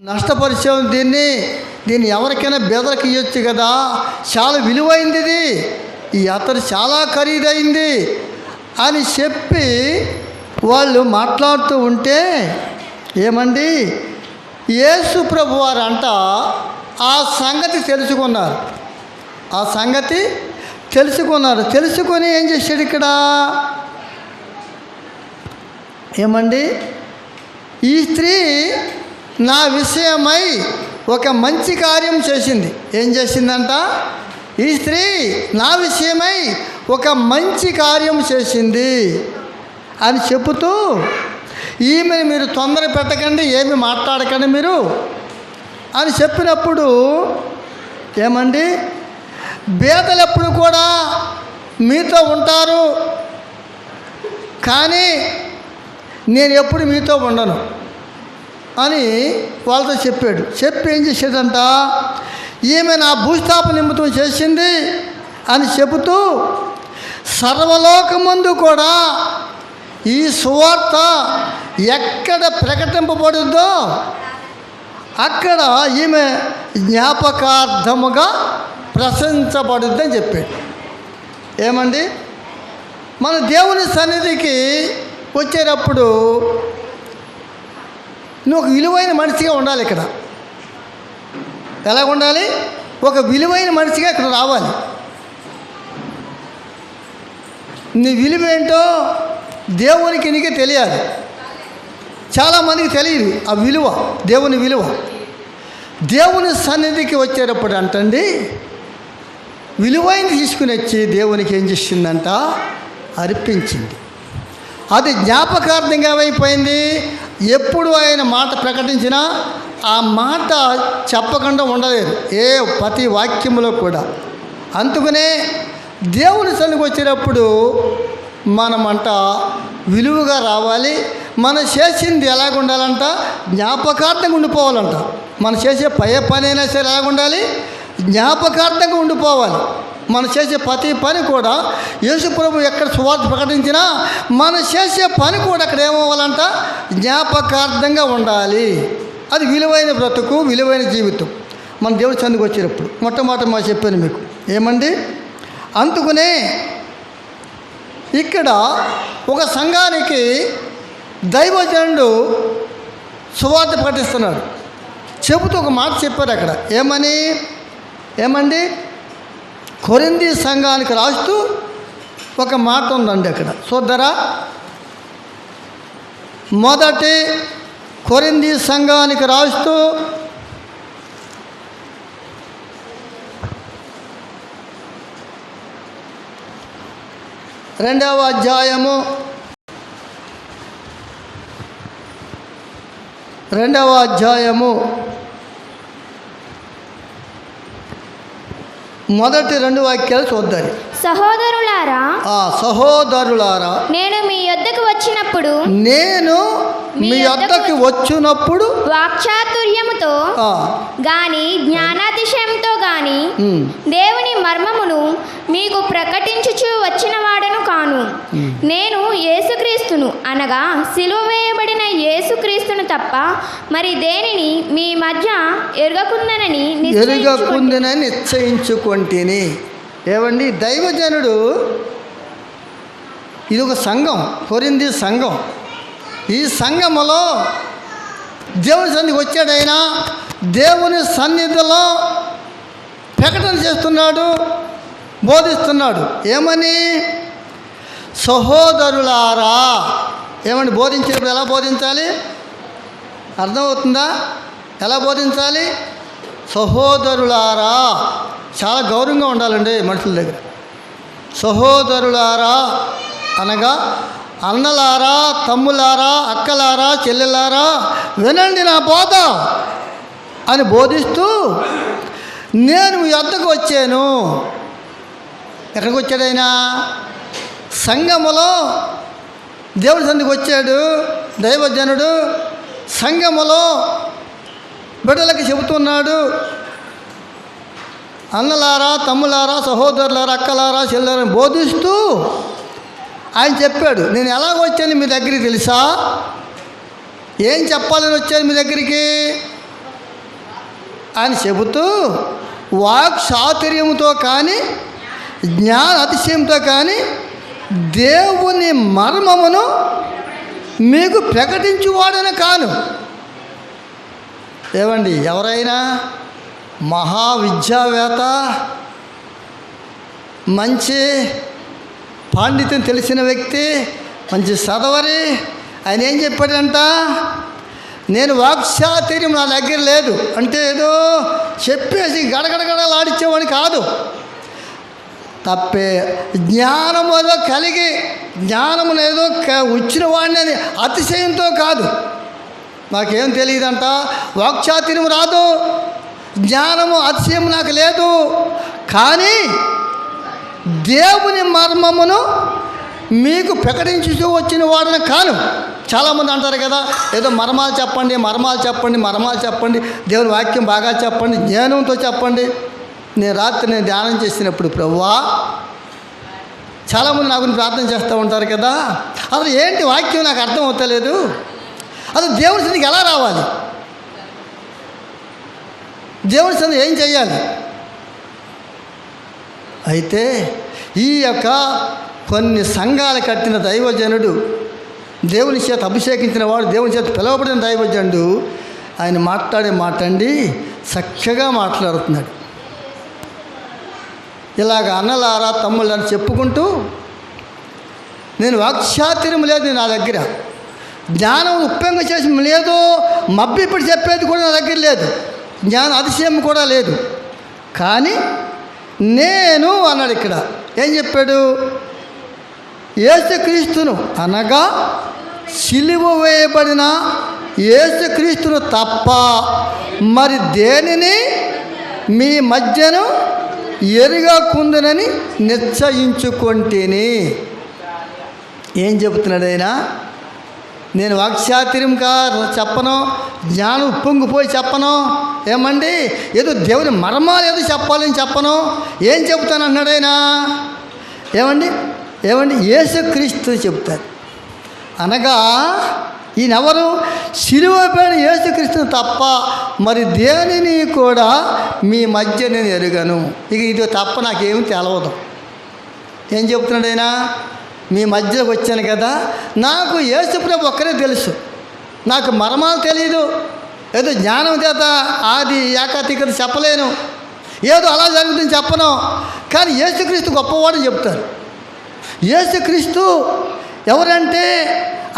నష్టపరిచయం దీన్ని దీన్ని ఎవరికైనా బెదరికి ఇవ్వచ్చు కదా. చాలా విలువైంది ఇది. ఈ అతడు చాలా ఖరీదైంది అని చెప్పి వాళ్ళు మాట్లాడుతూ ఉంటే ఏమండి? యేసు ప్రభు వారు అంట ఆ సంగతి తెలుసుకున్నారు. ఆ సంగతి తెలుసుకున్నారు. తెలుసుకొని ఏం చేశాడు ఇక్కడ? ఏమండి? ఈ స్త్రీ నా విషయమై ఒక మంచి కార్యం చేసింది. ఏం చేసిందంట? ఈ స్త్రీ నా విషయమై ఒక మంచి కార్యం చేసింది అని చెబుతూ ఈమెను మీరు తొందర పెట్టకండి ఏమి మాట్లాడకండి మీరు అని చెప్పినప్పుడు ఏమండి? బేదలు ఎప్పుడు కూడా మీతో ఉంటారు కానీ నేను ఎప్పుడు మీతో ఉండను. అని వాళ్ళతో చెప్పాడు. చెప్పి ఏం చేసేదంట ఈమె నా భూస్థాప నిమిత్తం చేసింది అని చెబుతూ సర్వలోకమందు కూడా ఈ సువార్త ఎక్కడ ప్రకటింపబడుద్దో అక్కడ ఈమె జ్ఞాపకార్థముగా ప్రశంసబడుద్దని చెప్పాడు. ఏమండి? మన దేవుని సన్నిధికి వచ్చేటప్పుడు నువ్వు ఒక విలువైన మనిషిగా ఉండాలి ఇక్కడ. ఎలా ఉండాలి? ఒక విలువైన మనిషిగా ఇక్కడ రావాలి. నీ విలువ ఏంటో దేవునికి నీకే తెలియాలి. చాలామందికి తెలియదు ఆ విలువ దేవుని విలువ. దేవుని సన్నిధికి వచ్చేటప్పుడు అంటండి విలువైన తీసుకుని వచ్చి దేవునికి ఏం చేసిందంట? అర్పించింది. అది జ్ఞాపకార్థంగా ఏమైపోయింది? ఎప్పుడు ఆయన మాట ప్రకటించినా ఆ మాట చెప్పకుండా ఉండలేదు ఏ ప్రతి వాక్యంలో కూడా. అందుకనే దేవుని సన్నిధికి వచ్చేటప్పుడు మనమంట విలువగా రావాలి మనం చేసింది ఎలాగుండాలంట జ్ఞాపకార్థంగా ఉండిపోవాలంట. మనం చేసే పై పని అయినా సరే ఎలాగుండాలి జ్ఞాపకార్థంగా ఉండిపోవాలి. మనం చేసే ప్రతి పని కూడా యేసుప్రభు ఎక్కడ సువార్త ప్రకటించినా మనం చేసే పని కూడా అక్కడ ఏమవ్వాలంట? జ్ఞాపకార్థంగా ఉండాలి. అది విలువైన బ్రతుకు విలువైన జీవితం. మన దేవుడు చందుకు వచ్చేటప్పుడు మొట్టమొదటి మా చెప్పాను మీకు. ఏమండి? అందుకునే ఇక్కడ ఒక సంఘానికి దైవజనుడు సువార్త ప్రకటిస్తున్నాడు. చెబుతూ ఒక మాట చెప్పారు అక్కడ. ఏమని? ఏమండి? కొరింది సంఘానికి రాస్తూ ఒక మాట ఉందండి అక్కడ. చూద్దరా మొదటి కొరింది సంఘానికి రాస్తూ రెండవ అధ్యాయము రెండవ అధ్యాయము మొదటి రెండు వాక్యాలు చూద్దాం. సహోదరులారా ఆ సహోదరులారా నేను మీ యొద్దకు వచ్చినప్పుడు నేను మీ వద్దకు వచ్చినప్పుడు వాక్చాతుర్యముతో ఆ, గాని జ్ఞానాతిశయంతో గాని ఉమ్, దేవుని మర్మమును మీకు ప్రకటించుచు వచ్చిన వాడను కాను. నేను యేసుక్రీస్తును అనగా సిలువ వేయబడిన యేసుక్రీస్తును తప్ప మరి దేనిని మీ మధ్య ఎరగకుందనని నిశ్చయించుకొంటి. ఎరుగకుందినని నిశ్చయించుకొంటిని. ఏవండి? దైవజనుడు ఇది ఒక సంఘం కొరింది సంఘం. ఈ సంఘములో దేవుని సన్నిధికి వచ్చాడు ఆయన దేవుని సన్నిధిలో ప్రకటన చేస్తున్నాడు బోధిస్తున్నాడు. ఏమని? సహోదరులారా. ఏమని బోధించినప్పుడు ఎలా బోధించాలి? అర్థమవుతుందా? ఎలా బోధించాలి? సహోదరులారా. చాలా గౌరవంగా ఉండాలండి మనుషుల దగ్గర. సహోదరులారా అనగా అన్నలారా తమ్ములారా అక్కలారా చెల్లెలారా వినండి నా బోధ అని బోధిస్తూ నేను మీ వద్దకు వచ్చాను. ఎక్కడికి వచ్చాడైనా సంఘములో దేవుడి సందికి వచ్చాడు. దైవజనుడు సంఘములో బిడ్డలకి చెబుతున్నాడు. అన్నలారా తమ్ములారా సహోదరులారా అక్కలారా చెల్లారని బోధిస్తూ ఆయన చెప్పాడు నేను ఎలాగ వచ్చాను మీ దగ్గరికి తెలుసా? ఏం చెప్పాలని వచ్చాను మీ దగ్గరికి? అని చెబుతూ వాక్ చాతుర్యముతో కానీ జ్ఞాన అతిశయంతో కానీ దేవుని మర్మమును మీకు ప్రకటించువాడని కాను. ఏమండి ఎవరైనా మహావిద్యావేత్త మంచి పాండిత్యం తెలిసిన వ్యక్తి మంచి చదవరి ఆయన ఏం చెప్పాడంట? నేను వాక్చాతుర్యం నా దగ్గర లేదు. అంటే ఏదో చెప్పేసి గడగడగడలాడిచ్చేవాడిని కాదు. తప్పే జ్ఞానం ఏదో కలిగి జ్ఞానం ఏదో క- వచ్చిన వాడిని అతిశయంతో కాదు. నాకేం తెలియదంట? వాక్చాతుర్యం రాదు. జ్ఞానము అతిశయం నాకు లేదు. కానీ దేవుని మర్మమును మీకు ప్రకటించుతూ వచ్చిన వాడిని కాను. చాలామంది అంటారు కదా ఏదో మర్మాలు చెప్పండి మర్మాలు చెప్పండి మర్మాలు చెప్పండి దేవుని వాక్యం బాగా చెప్పండి జ్ఞానంతో చెప్పండి. నేను రాత్రి నేను ధ్యానం చేసినప్పుడు ప్రవ్వా చాలామంది నా గురించి ప్రార్థన చేస్తూ ఉంటారు కదా అసలు ఏంటి వాక్యం నాకు అర్థం అవుతలేదు. అసలు దేవుని సన్నిధికి ఎలా రావాలి? దేవుని సన్నిధి ఏం చేయాలి అయితే ఈ యొక్క కొన్ని సంఘాలు కట్టిన దైవజనుడు దేవుని చేత అభిషేకించిన వాడు దేవుని చేత పిలువబడిన దైవజండు ఆయన మాట్లాడే మాట అండి చక్కగా మాట్లాడుతున్నాడు. ఇలాగ అన్నలారా తమ్ముళ్ళని చెప్పుకుంటూ నేను వాక్చాతుర్యం లేదు నా దగ్గర. జ్ఞానం ఉప్పంగా చేసి లేదు మబ్బి ఇప్పుడు చెప్పేది కూడా నా దగ్గర లేదు. జ్ఞానం అతిశయం కూడా లేదు. కానీ నేను అన్నాడు ఇక్కడ ఏం చెప్పాడు? యేసుక్రీస్తును అనగా సిలువ వేయబడిన యేసుక్రీస్తును తప్ప మరి దేనిని? మీ మధ్యను ఎరుగకుందునని నిశ్చయించుకొంటేని. ఏం చెబుతున్నాడు ఆయన? నేను వాక్చాతుర్యంగా చెప్పను జ్ఞానం ఉప్పొంగిపోయి చెప్పను. ఏమండి? ఏదో దేవుని మర్మాలు ఏదో చెప్పాలని చెప్పను. ఏం చెబుతాను అన్నాడైనా ఏమండి? ఏమండి? యేసుక్రీస్తు చెబుతారు అనగా ఈయనెవరు? సిలువపైన యేసుక్రీస్తుని తప్ప మరి దేనిని కూడా మీ మధ్య నేను ఎరుగను. ఇక ఇది తప్ప నాకేమి తెలవదు. ఏం చెప్తున్నాడు ఆయన? మీ మధ్యలోకి వచ్చాను కదా నాకు యేసుప్రభు ఒక్కరే తెలుసు. నాకు మర్మాలు తెలియదు ఏదో జ్ఞానం చేత ఆది ఏకాతీకత చెప్పలేను. ఏదో అలా జరుగుతుంది చెప్పను. కానీ యేసుక్రీస్తు గొప్పవాడు చెప్తారు. యేసుక్రీస్తు ఎవరంటే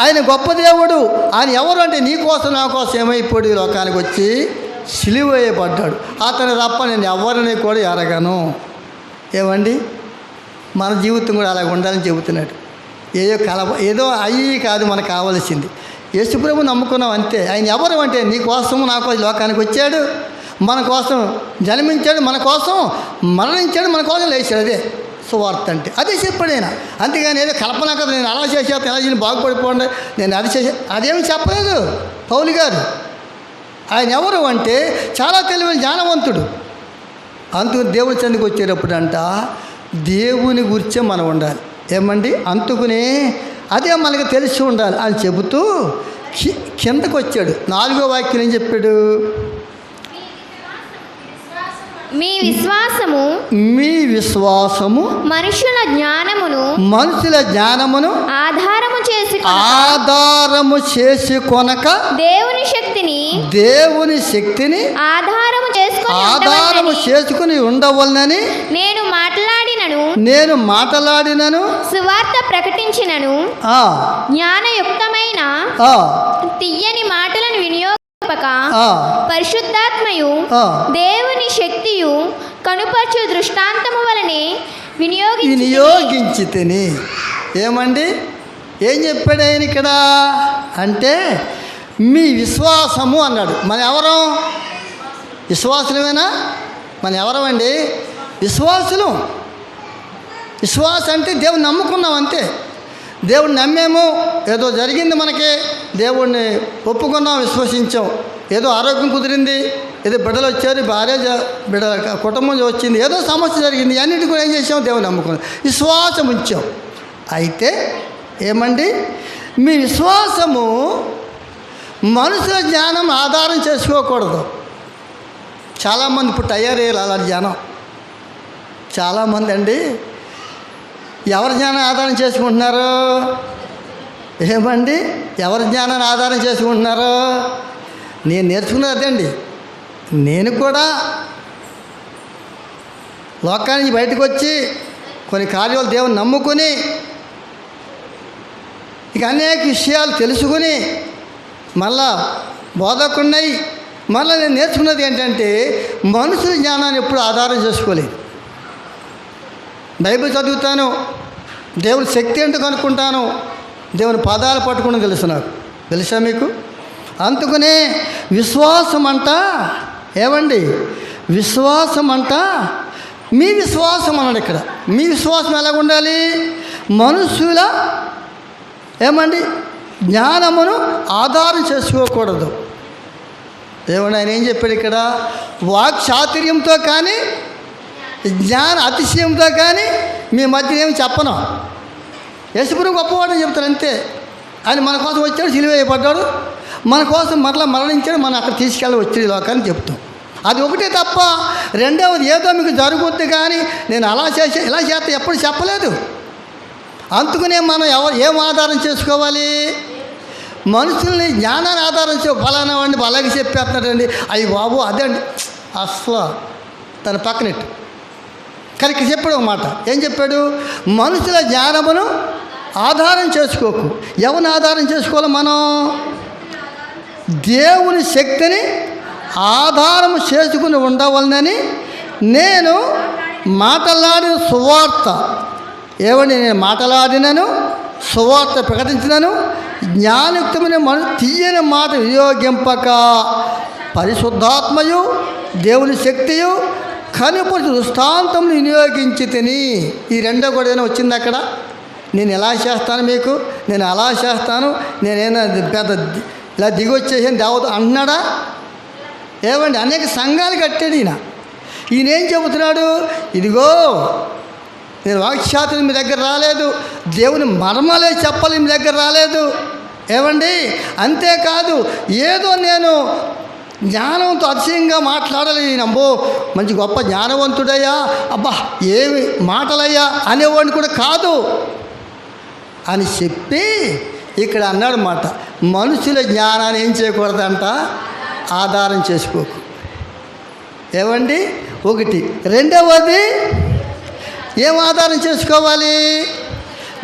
ఆయన గొప్ప దేవుడు. ఆయన ఎవరు అంటే నీకోసం నా కోసం ఏమైపోయాడు ఈ లోకానికి వచ్చి సిలువేయబడ్డాడు అతను తప్ప నేను ఎవరిని కూడా ఎరగను. ఏమండి? మన జీవితం కూడా అలాగ ఉండాలని చెబుతున్నాడు. ఏదో కల ఏదో అయ్యి కాదు మనకు కావలసింది. యేసుప్రభు నమ్ముకున్నాం అంతే. ఆయన ఎవరు అంటే నీ కోసం నా కోసం లోకానికి వచ్చాడు. మన కోసం జన్మించాడు మన కోసం మరణించాడు మన కోసం లేచాడు అదే. సువార్త అంటే. అదే చెప్పాడు ఆయన. అంతేగాని ఏదో కల్పన కదా నేను అలా చేసేస్తాను ఎలా చేయను బాగుపడిపోండి నేను అది చేసే అదేమి చెప్పలేదు పౌలి గారు. ఆయన ఎవరు అంటే చాలా తెలివైన జ్ఞానవంతుడు. అంతకు దేవుని చెందుకు వచ్చేటప్పుడు అంట దేవుని గురించే మనం ఉండాలి. ఏమండి? అందుకునే అదే మనకు తెలిసి ఉండాలి అని చెబుతూ కిందకు వచ్చాడు నాలుగో వాక్యం ఏం చెప్పాడు? మీ విశ్వాసము మీ విశ్వాసము మనుషుల జ్ఞానమును మనుషుల జ్ఞానమును ఆధారము చేసి ఆధారము చేసి కొనక దేవుని శక్తిని దేవుని శక్తిని ఆధారము చేసుకొని ఆధారము చేసుకుని ఉండవలనని నేను మాట్లాడినను నేను మాట్లాడినను సువార్త ప్రకటించినను ఆ, జ్ఞానయుక్తమైన ఆ, తీయని మాటలను వినియోగపక ఆ, పరిశుద్ధాత్మయు. దేవుని శక్తియు కనుపరచు దృష్టాంతము వలనే వినియోగించి వినియోగించి తిని. ఏమండి? ఏం చెప్పాడు ఆయన ఇక్కడ? అంటే మీ విశ్వాసము అన్నాడు. మన ఎవరం? విశ్వాసులమేనా? మన ఎవరమండి విశ్వాసులు. విశ్వాసం అంటే దేవుని నమ్ముకున్నాం అంతే. దేవుడిని నమ్మేము. ఏదో జరిగింది మనకి దేవుణ్ణి ఒప్పుకున్నాం విశ్వసించాం. ఏదో ఆరోగ్యం కుదిరింది ఏదో బిడ్డలు వచ్చారు భార్య బిడ్డ కుటుంబం వచ్చింది ఏదో సమస్య జరిగింది అన్నిటి కూడా ఏం చేసాం దేవుని నమ్ముకున్నాం. విశ్వాసం ఉంచాం. అయితే ఏమండి? మీ విశ్వాసము మనుషుల జ్ఞానం ఆధారం చేసుకోకూడదు. చాలామంది ఇప్పుడు తయారయ్యారు అలాంటి జ్ఞానం చాలామంది అండి ఎవరి జ్ఞానం ఆధారం చేసుకుంటున్నారు? ఏమండి? ఎవరి జ్ఞానాన్ని ఆధారం చేసుకుంటున్నారు? నేను నేర్చుకున్నది అదండి. నేను కూడా లోకానికి బయటకు వచ్చి కొన్ని కార్యాలు దేవుని నమ్ముకొని ఇక అనేక విషయాలు తెలుసుకుని మళ్ళా బోధకున్నాయి మళ్ళీ నేను నేర్చుకున్నది ఏంటంటే మనుషుల జ్ఞానాన్ని ఎప్పుడు ఆధారం చేసుకోలేదు. బైబిల్ చదువుతాను దేవుని శక్తి ఏంటో కనుక్కుంటాను దేవుని పాదాలు పట్టుకుని తెలుసు నాకు తెలుసా మీకు? అందుకనే విశ్వాసం అంట ఏమండి? విశ్వాసం అంట మీ విశ్వాసం అన్నాడు ఇక్కడ. మీ విశ్వాసం ఎలాగ ఉండాలి? మనుషుల ఏమండి? జ్ఞానమును ఆధారం చేసుకోకూడదు. దేవుడు ఆయన ఏం చెప్పాడు ఇక్కడ? వాక్ చాతుర్యంతో కానీ జ్ఞాన అతిశయంతో కానీ మీ మధ్య ఏమి చెప్పను. యశపురం గొప్పవాడని చెప్తారు అంతే. ఆయన మన కోసం వచ్చాడు సిలువేయబడ్డాడు మన కోసం మరలా మరణించాడు మనం అక్కడ తీసుకెళ్ళి వచ్చేది లోకాన్ని చెప్తాం. అది ఒకటే తప్ప రెండవది ఏదో మీకు జరుగుద్ది కానీ నేను అలా చేసే ఇలా చేస్తే ఎప్పుడు చెప్పలేదు. అందుకనే మనం ఎవరు ఏం ఆధారం చేసుకోవాలి? మనుషుల్ని జ్ఞానాన్ని ఆధారం చే ఫలానా వాడిని అలాగే చెప్పేస్తున్నాడండి. అయ్యి బాబు అదే అండి అస్సలు తన పక్కనెట్టు కానీ ఇక్కడ చెప్పాడు ఒక మాట. ఏం చెప్పాడు? మనుషుల జ్ఞానమును ఆధారం చేసుకోకు. ఎవరిని ఆధారం చేసుకోవాలి మనం? దేవుని శక్తిని ఆధారం చేసుకుని ఉండవలనని నేను మాటలాడిన సువార్త. ఏమని నేను మాటలాడినను? సువార్త ప్రకటించినను? జ్ఞానయుక్తమైన మన తీయని మాట వినియోగింపక. పరిశుద్ధాత్మయు దేవుని శక్తియు కానీ ఇప్పుడు దృష్టాంతం వినియోగించి తిని ఈ రెండో కూడా ఏదైనా వచ్చింది అక్కడ? నేను ఎలా చేస్తాను మీకు? నేను అలా చేస్తాను. నేనైనా పెద్ద ఇలా దిగొచ్చేసాను దేవత అన్నాడా? ఏమండి? అనేక సంఘాలు కట్టాడు ఈయన. ఈయన ఏం చెబుతున్నాడు? ఇదిగో నేను వాక్శాతం మీ దగ్గర రాలేదు. దేవుని మర్మలే చెప్పాలి మీ దగ్గర రాలేదు. ఏమండి? అంతేకాదు ఏదో నేను జ్ఞానంతో అతిశయంగా మాట్లాడాలి నమ్మో మంచి గొప్ప జ్ఞానవంతుడయ్యా. అబ్బా ఏమి మాటలయ్యా అనేవాడిని కూడా కాదు. అని చెప్పి ఇక్కడ అన్నాడు మనుషుల జ్ఞానాన్ని ఏం చేయకూడదంట? ఆధారం చేసుకోకు. ఏమండి? ఒకటి. రెండవది ఏం ఆధారం చేసుకోవాలి?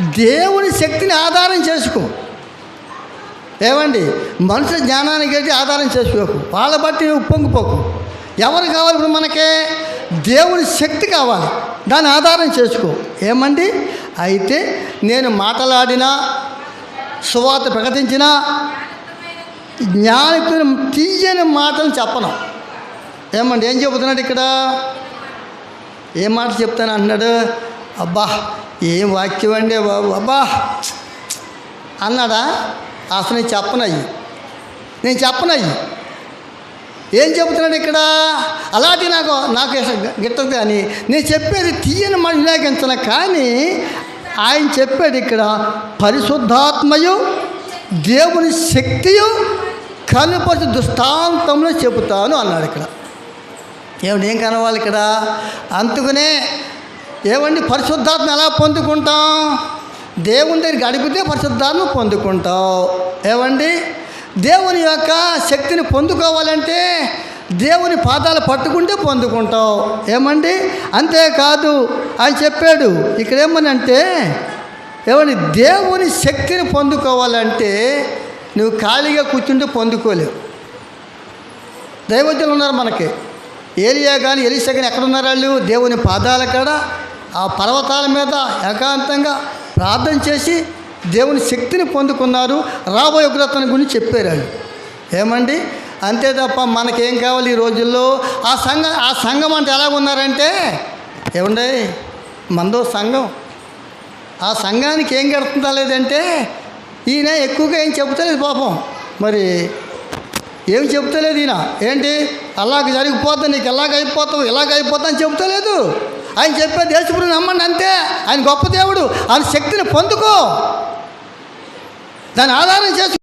దేవుని శక్తిని ఆధారం చేసుకో. ఏమండి? మనుషుల జ్ఞానానికి వెళ్ళి ఆధారం చేసుకోకు. వాళ్ళ బట్టి నువ్వు పొంగిపోకు. ఎవరు కావాలి ఇప్పుడు మనకే? దేవుని శక్తి కావాలి. దాన్ని ఆధారం చేసుకో. ఏమండి? అయితే నేను మాట్లాడినా సువాత ప్రకటించిన జ్ఞానికుని తీయని మాటలు చెప్పను. ఏమండి? ఏం చెబుతున్నాడు ఇక్కడ? ఏం మాట చెప్తాను అన్నాడు? అబ్బా ఏం వాక్యం అండి బాబు? అబ్బా అన్నాడా? అసలు నేను చెప్పనయ్యి. నేను చెప్పనయ్యి. ఏం చెబుతున్నాడు ఇక్కడ? అలాంటి నాకు నాకు గిట్టదు కానీ నేను చెప్పేది తీయని మాట కానీ ఆయన చెప్పాడు ఇక్కడ పరిశుద్ధాత్మయు దేవుని శక్తియు కనుపరిచి దృష్టాంతంలో చెబుతాను అన్నాడు ఇక్కడ. ఏమండి ఏం కనవాలి ఇక్కడ అందుకనే ఏమండి పరిశుద్ధాత్మ ఎలా పొందుకుంటాం? దేవుని దగ్గర గడిపితే పరిశుద్ధాత్మ పొందుకుంటావు. ఏమండి? దేవుని యొక్క శక్తిని పొందుకోవాలంటే దేవుని పాదాలు పట్టుకుంటే పొందుకుంటావు. ఏమండి? అంతేకాదు ఆయన చెప్పాడు ఇక్కడ ఏమనంటే ఏమండి? దేవుని శక్తిని పొందుకోవాలంటే నువ్వు ఖాళీగా కూర్చుంటే పొందుకోలేవు. దైవజ్ఞులు ఉన్నారు మనకి. ఏలియా కానీ ఎలిసా కానీ ఎక్కడున్నారు వాళ్ళు దేవుని పాదాల కాడ ఆ పర్వతాల మీద ఏకాంతంగా ప్రార్థన చేసి దేవుని శక్తిని పొందుకున్నారు. రాబోయే ఉగ్రతను గురించి చెప్పారు వాళ్ళు ఏమండి? అంతే తప్ప మనకేం కావాలి ఈ రోజుల్లో? ఆ సంఘం ఆ సంఘం అంటే ఎలా ఉన్నారంటే ఏమండి? మందో సంఘం. ఆ సంఘానికి ఏం గడుతుందా లేదంటే ఈయన ఎక్కువగా ఏం చెబుతలేదు పాపం. మరి ఏం చెప్తలేదు ఈయన? ఏంటి? అలాగ జరిగిపోతుంది నీకు ఎలాగ అయిపోతావు ఇలాగ అయిపోతా అని చెబుతలేదు. ఆయన చెప్పే దేశపుడు నమ్మండి అంతే. ఆయన గొప్ప దేవుడు. ఆయన శక్తిని పొందుకో. దాని ఆధారం చేసి